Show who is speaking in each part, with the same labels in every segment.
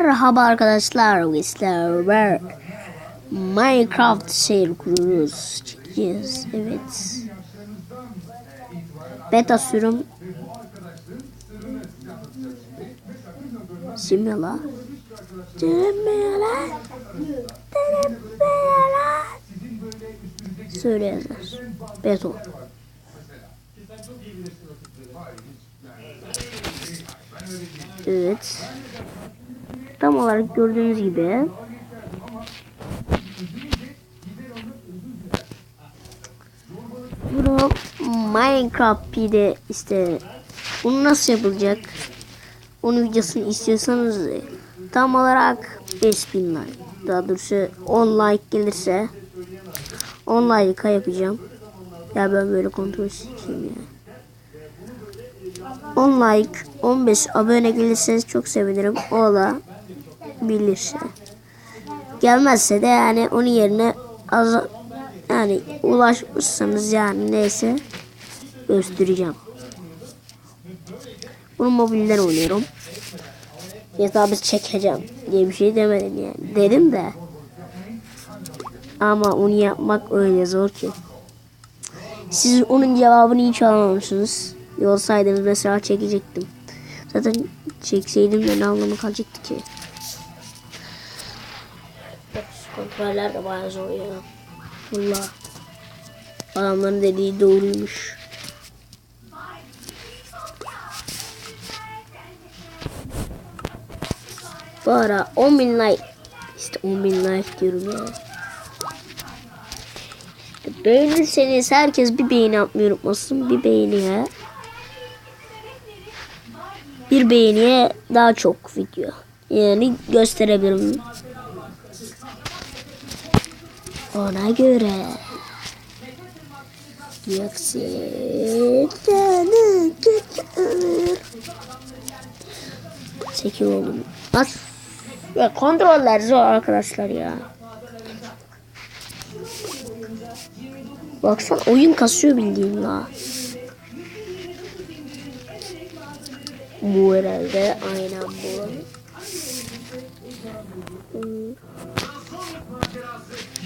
Speaker 1: Merhaba arkadaşlar, Whistler Minecraft seyir kuruyoruz. Çekeceğiz, evet. Beta sürüm. Simula. Simula. Simula. Söyle yazar. Beton. Evet. Tam olarak gördüğünüz gibi. Bunu Minecraft P'de işte bunu nasıl yapılacak? Onun videosunu istiyorsanız tam olarak 5000 like. Daha doğrusu 10 like gelirse 10 like yapacağım. Ya ben böyle kontrol çekeyim ya. 10 like 15 abone gelirseniz çok sevinirim. O da bilirse gelmezse de yani onun yerine az yani ulaşmışsanız yani neyse göstereceğim. Bunu mobilden oynuyorum. Hesabı çekeceğim diye bir şey demedim yani. Dedim de. Ama onu yapmak öyle zor ki. Siz onun cevabını hiç alamamışsınız. Yolsaydınız mesela çekecektim. Zaten çekseydim de ne anlamı kalacaktı ki. Kontroller de bayağı zor ya. Valla. Adamların dediği doğruymuş. Bu ara 10 bin like işte 10 bin like diyorum ya. İşte beğenirseniz herkes bir beğeni atmayı unutmasın. Bir beğeniye bir beğeniye daha çok video. Yani gösterebilirim. Ona göre. Yoksa canı kötü Çekil oğlum. Bak. Ya kontroller zor arkadaşlar ya. Baksana oyun kasıyor bildiğin la. Bu herhalde aynen bu.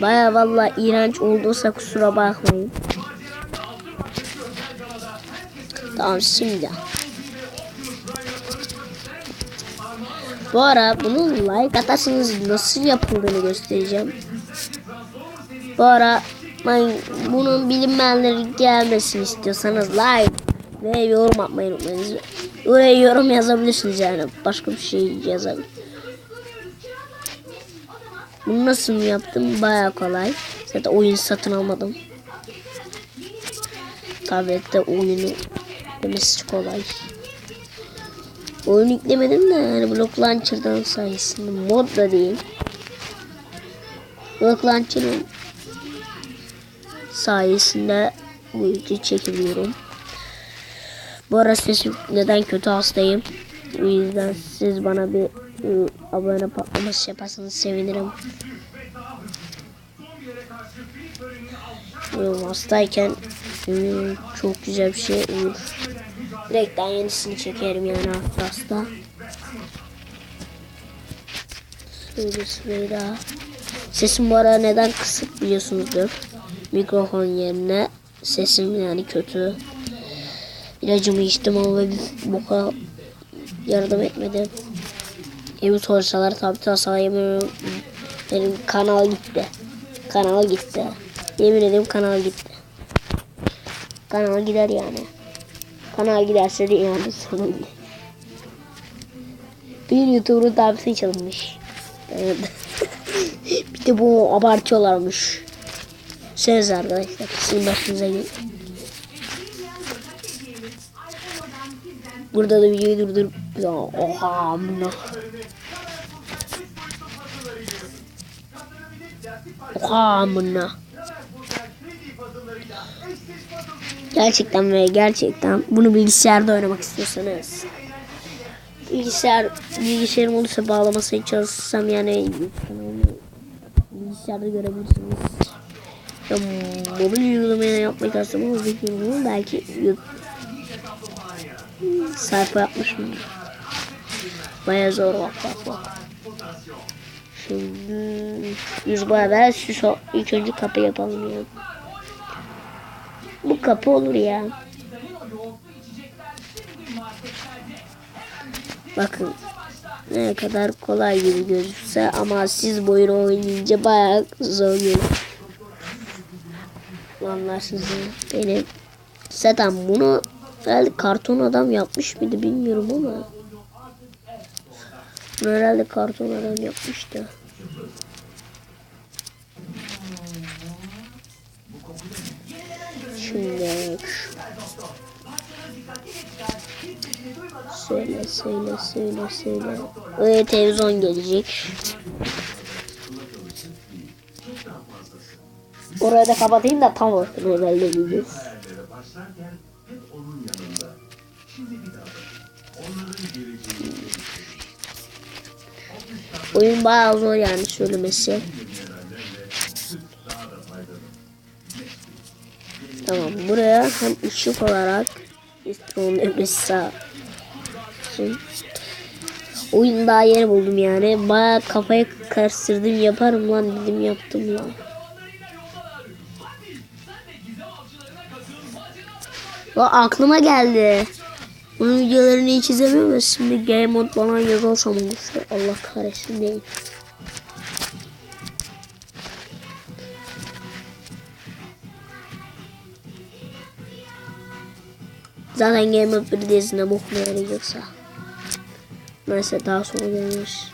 Speaker 1: Baya valla iğrenç olduysa kusura bakmayın. Tamam şimdi. Bu ara bunun like atarsanız nasıl yapıldığını göstereceğim. Bu ara ben bunun bilinmeyenleri gelmesini istiyorsanız like ve yorum atmayı unutmayınız. Oraya yorum yazabilirsiniz yani. Başka bir şey yazabilir. Bunu nasıl yaptım? Baya kolay. Zaten oyun satın almadım. Tablette oyunu demesi kolay. Oyun yüklemedim de yani Block Launcher'dan sayesinde mod da değil. Block Launcher'ın sayesinde bu videoyu çekebiliyorum. Bu ara sesim neden kötü hastayım. O yüzden siz bana bir abone patlaması yaparsanız sevinirim. Hastayken çok güzel bir şey olur. Direkten yenisini çekerim yani hasta. Şöyle daha. Sesim bu ara neden kısık biliyorsunuzdur. Mikrofon yerine sesim yani kötü. İlacımı içtim ama bir boka yardım etmedi. Evi sorsalar tabi tasarlayamıyorum. Benim kanal gitti. Kanal gitti. Yemin ederim kanal gitti. Kanal gider yani. Kanal giderse de yani sorun değil. Bir YouTuber'ın tabisi çalınmış. Evet. bir de bu abartıyorlarmış. Söz arkadaşlar. Sizin başınıza gelir. Burada da videoyu durdurup oha amına. Oha amına. Gerçekten ve gerçekten bunu bilgisayarda oynamak istiyorsanız bilgisayar bilgisayarım olursa bağlamasını çalışsam yani bilgisayarda görebilirsiniz. Ya, mobil uygulamaya yapmayı çalışsam ama bilmiyorum belki sayfa yapmışımdır. Baya zor bak bak bak. Şimdi yüz beraber süs ol- ilk önce kapı yapalım ya. Bu kapı olur ya. Bakın ne kadar kolay gibi gözükse ama siz bu oynayınca bayağı zor gelir. Anlarsınız ya. Benim zaten bunu herhalde karton adam yapmış mıydı bilmiyorum ama. Herhalde karton adam yapmıştı. Şimdi söyle söyle söyle söyle. Öyle televizyon gelecek. Orayı da kapatayım da tam olsun herhalde gibi. Oyun bayağı zor yani söylemesi. Tamam buraya hem ışık olarak sağ olsun. Oyun daha yeni buldum yani. Bayağı kafayı karıştırdım yaparım lan dedim yaptım lan. O aklıma geldi. Bunun videolarını hiç izlemiyorum da şimdi game mode falan yazarsam olur. Allah kahretsin değil. Zaten Game of bir dizine bokuna yarayacaksa. Neyse daha sonra görürüz.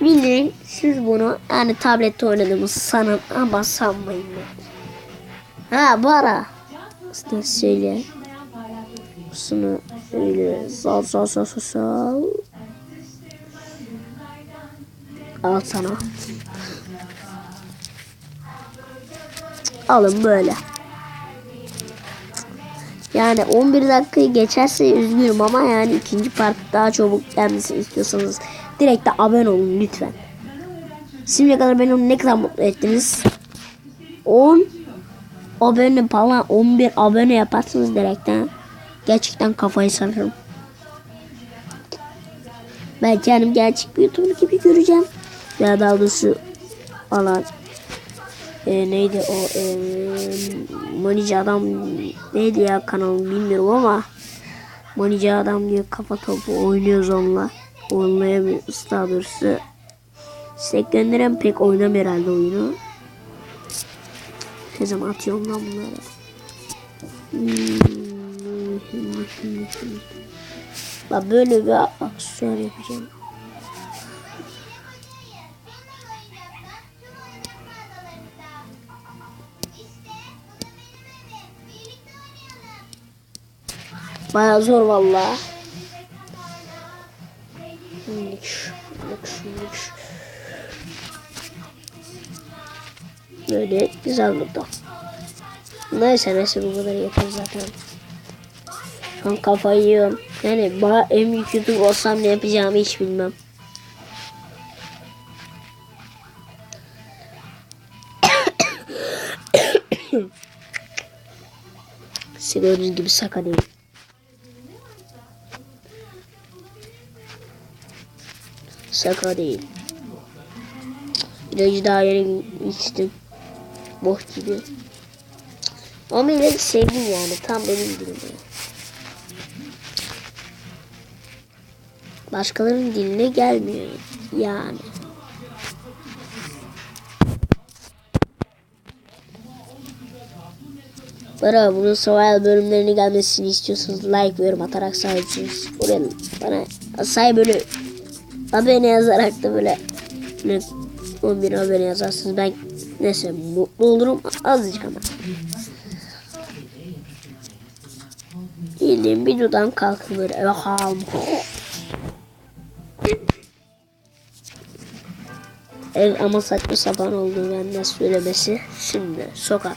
Speaker 1: Bildirin siz bunu yani tablette oynadığımız sanın ama sanmayın. Ha bu ara. İşte söyle. Şunu öyle sal sal sal sal sal. Al sana. Alın böyle. Yani 11 dakikayı geçerse üzgünüm ama yani ikinci part daha çabuk gelmesini istiyorsanız direkt de abone olun lütfen. Şimdiye kadar beni ne kadar mutlu ettiniz? 10 abone falan 11 abone yaparsınız direkten. Gerçekten kafayı sararım. Ben kendim gerçek bir YouTuber gibi göreceğim. Ya daha doğrusu falan e, neydi o e, Manici adam neydi ya kanalım bilmiyorum ama Manici adam diye kafa topu oynuyoruz onunla oynayamıyoruz daha doğrusu istek gönderen pek oynamıyor herhalde oyunu ne zaman atıyorum lan bunları hmm. Bak böyle bir aksiyon yapacağım Bayağı zor valla. Şimdilik şimdilik, şimdilik Böyle güzel burada. Neyse neyse bu kadar yeter zaten. Şu an kafayı yiyorum. Yani bana en büyük YouTube olsam ne yapacağımı hiç bilmem. Gördüğünüz gibi saka değil. Saka değil. İlacı daha yeni içtim. Boş gibi. Ama ilacı sevdim yani. Tam benim dilim. Başkalarının diline gelmiyor. Yani. Bana bunun survival bölümlerini gelmesini istiyorsanız like ve yorum atarak sahipsiniz. Buraya bana say böyle abone yazarak da böyle, böyle 11 abone yazarsınız ben neyse mutlu olurum azıcık ama. Bildiğim bir dudağım kalkılır. Eham. Evet ama saçma sapan oldu benden söylemesi. Şimdi sokak.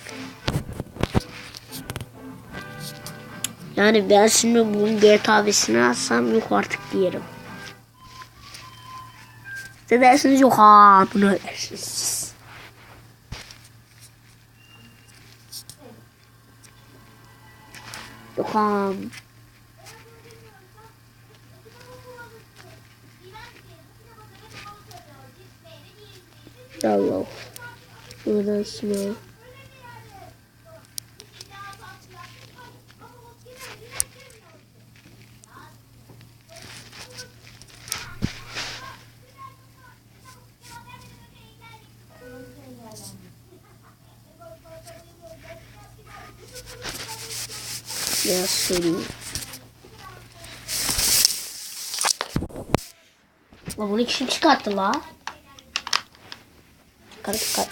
Speaker 1: Yani ben şimdi bunun GTA 5'ini alsam yok artık diyelim. Ne dersiniz yok ha bunu dersiniz. calm. Oh. With a. e é a seringa. Vamos ligar o lá. Cara, cara,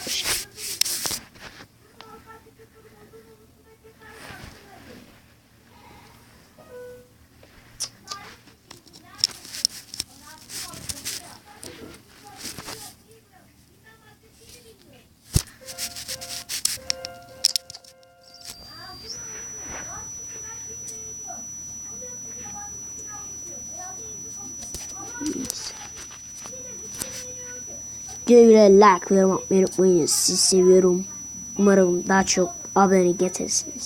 Speaker 1: Güle like yorum atmayı unutmayın. Sizi seviyorum. Umarım daha çok abone getirsiniz.